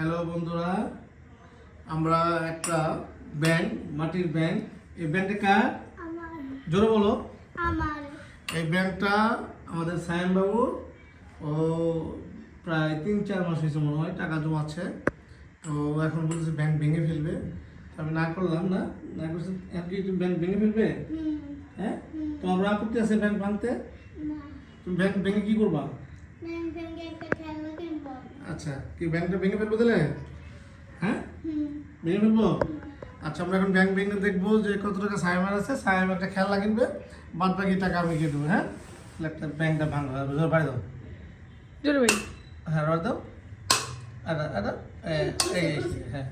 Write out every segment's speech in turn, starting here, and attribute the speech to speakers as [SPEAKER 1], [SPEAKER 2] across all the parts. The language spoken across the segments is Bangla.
[SPEAKER 1] হ্যালো বন্ধুরা। আমরা একটা ব্যাংক মাটির ব্যাংক এই ব্যাংকটা কার
[SPEAKER 2] আমার
[SPEAKER 1] জোরে বলো।
[SPEAKER 2] আমার
[SPEAKER 1] এই ব্যাংকটা আমাদের সায়ন বাবু ও প্রায় তিন চার মাস হয়েছে মনে হয় টাকা জমাচ্ছে। তো এখন বলছে ব্যাংক ভেঙে ফেলবে। আমি না করলাম না। না করছে এখন কি ব্যাংক ভেঙে ফেলবে? হ্যাঁ? তোমার আপত্তি আছে ব্যাংক ভাঙতে? তুমি ব্যাংক ভেঙে কি করবা?
[SPEAKER 2] ব্যাংক ব্যাংকে একটা খেলনা
[SPEAKER 1] আচ্ছা কি ব্যাংকটা ভেঙে ফেলব তাহলে? হ্যাঁ? ভেঙে ফেলব? আচ্ছা আমরা এখন ব্যাংক ভেঙে দেখব যে কত টাকা সাইমার আছে সাইম একটা খেলনা কিনবে বাদ বাকি টাকা আমি দিয়ে দেবো হ্যাঁ? তাহলে একটা ব্যাংকটা ভাঙবো আর জোর বাড়ি দাও।
[SPEAKER 3] জোরে ভাই
[SPEAKER 1] হ্যাঁ রড দাও। আদা আদা এই এই, হ্যাঁ।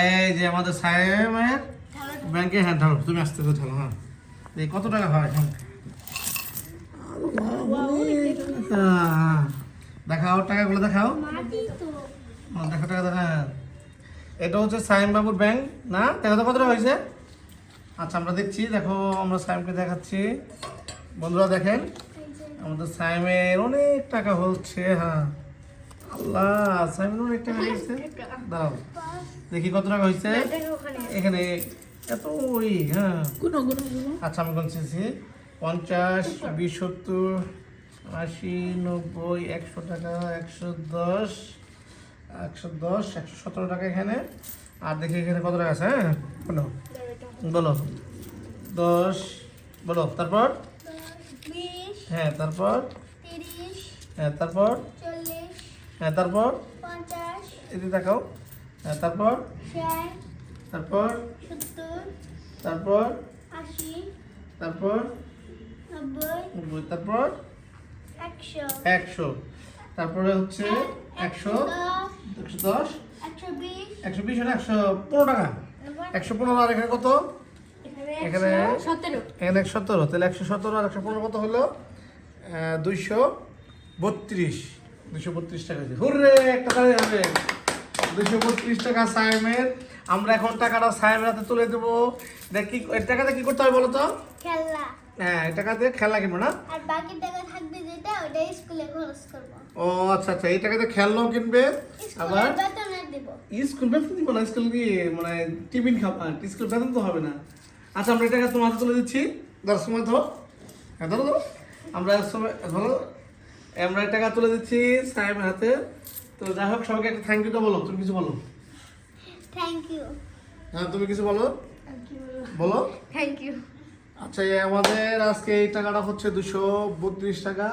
[SPEAKER 1] এই যে আমাদের সাইমের ব্যাংকে হ্যাঁ ঢালো তুমি আসতে তো ঢালো হ্যাঁ। এই কত টাকা হয় হ্যাঁ দেখাও টাকাগুলো দেখাও।
[SPEAKER 2] মাটি
[SPEAKER 1] দেখো টাকা দেখা এটা হচ্ছে সাইম বাবুর ব্যাংক না? দেখো তো কত টাকা হয়েছে? আচ্ছা আমরা দেখছি দেখো আমরা সাইমকে দেখাচ্ছি। বন্ধুরা দেখেন আমাদের সাইমের অনেক টাকা হচ্ছে হ্যাঁ। আল্লাহ সাইমের অনেক টাকা হয়েছে। দাঁড়াও দেখি কত টাকা হয়েছে। এখানে এত ওই হ্যাঁ আচ্ছা আমি গুনছি পঞ্চাশ বিশ সত্তর আশি নব্বই একশো টাকা একশো দশ একশো দশ একশো সতেরো টাকা এখানে। আর দেখি এখানে কত টাকা আছে হ্যাঁ? বলো। বলো। দশ। বলো তারপর? হ্যাঁ তারপর? হ্যাঁ তারপর? হ্যাঁ তারপর? এদিকে দেখাও হ্যাঁ তারপর? তারপর? তারপর? তারপর? তারপর?
[SPEAKER 2] একশো।
[SPEAKER 1] একশো। তারপরে হচ্ছে একশো
[SPEAKER 2] দশ
[SPEAKER 1] একশো দশ
[SPEAKER 2] একশো বিশ
[SPEAKER 1] একশো পনেরো টাকা। একশো পনেরো আর এখানে কত? এখানে এখানে একশো সতেরো। তাহলে একশো সতেরো আর একশো পনেরো কত হলো? দুইশো বত্রিশ। দুইশো বত্রিশ টাকা হুররে একটা তাহলে হবে। দুইশো বত্রিশ টাকা সায়েমের আমরা এখন টাকাটা সায়েমের হাতে তুলে দেবো। দেখ কি এই টাকাটা কি করতে হবে বলো তো? হ্যাঁ এই টাকা দিয়ে খেলনা কিনবো না?
[SPEAKER 2] আর বাকি টাকা থাকবে যেটা ওটা স্কুলে খরচ করব।
[SPEAKER 1] ও আচ্ছা আচ্ছা এই টাকাতে খেলনাও কিনবে। আবার? স্কুল বেতন দিব না? স্কুল কি মানে টিফিন খাবার স্কুল বেতন তো হবে না। আচ্ছা আমরা এই টাকা তোমার হাতে তুলে দিচ্ছি। দশ সময় ধরো। হ্যাঁ ধরো ধরো। আমরা সময় ধরো। আমরা টাকা তুলে দিচ্ছি সাহেবের হাতে। তো যাই হোক সবাইকে একটা থ্যাংক ইউ তো বলো। তুমি কিছু বলো?
[SPEAKER 2] থ্যাংক ইউ
[SPEAKER 1] হ্যাঁ তুমি কিছু বলো? বলো?
[SPEAKER 2] থ্যাংক ইউ
[SPEAKER 1] আচ্ছা এই আমাদের আজকে এই টাকাটা হচ্ছে দুশো বত্রিশ টাকা।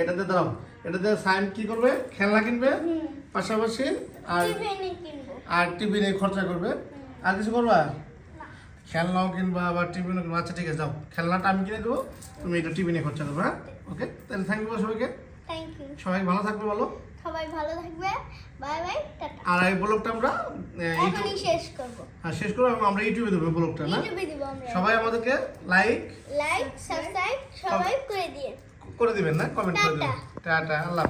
[SPEAKER 1] এটাতে দাঁড়াও এটাতে সাইন কি করবে? খেলনা কিনবে? পাশাপাশি আর
[SPEAKER 2] আর
[SPEAKER 1] আর টিফিনে খরচা করবে। আর কিছু করবা? খেলনাও কিনবা বা টিফিনও কিনবা। আচ্ছা ঠিক আছে যাও। খেলনাটা আমি কিনে দেবো তুমি এটা টিফিনে খরচা করবে হ্যাঁ? ওকে তাহলে থ্যাংক ইউ সবাইকে।
[SPEAKER 2] থ্যাংক ইউ
[SPEAKER 1] সবাই ভালো থাকবে বলো?
[SPEAKER 2] সবাই ভালো থাকবে। Bye bye tata.
[SPEAKER 1] আর এই ব্লগটা আমরা
[SPEAKER 2] এখনই শেষ করব।
[SPEAKER 1] হ্যাঁ, শেষ করব আমরা ইউটিউবে দেবো ব্লগটা না?
[SPEAKER 2] ইউটিউবে দেব আমরা।
[SPEAKER 1] সবাই আমাদেরকে লাইক
[SPEAKER 2] লাইক সাবস্ক্রাইব সবাই করে দিয়ে
[SPEAKER 1] করে দিবেন না? কমেন্ট করে দিবেন।
[SPEAKER 2] টাটা।
[SPEAKER 1] আল্লাহ।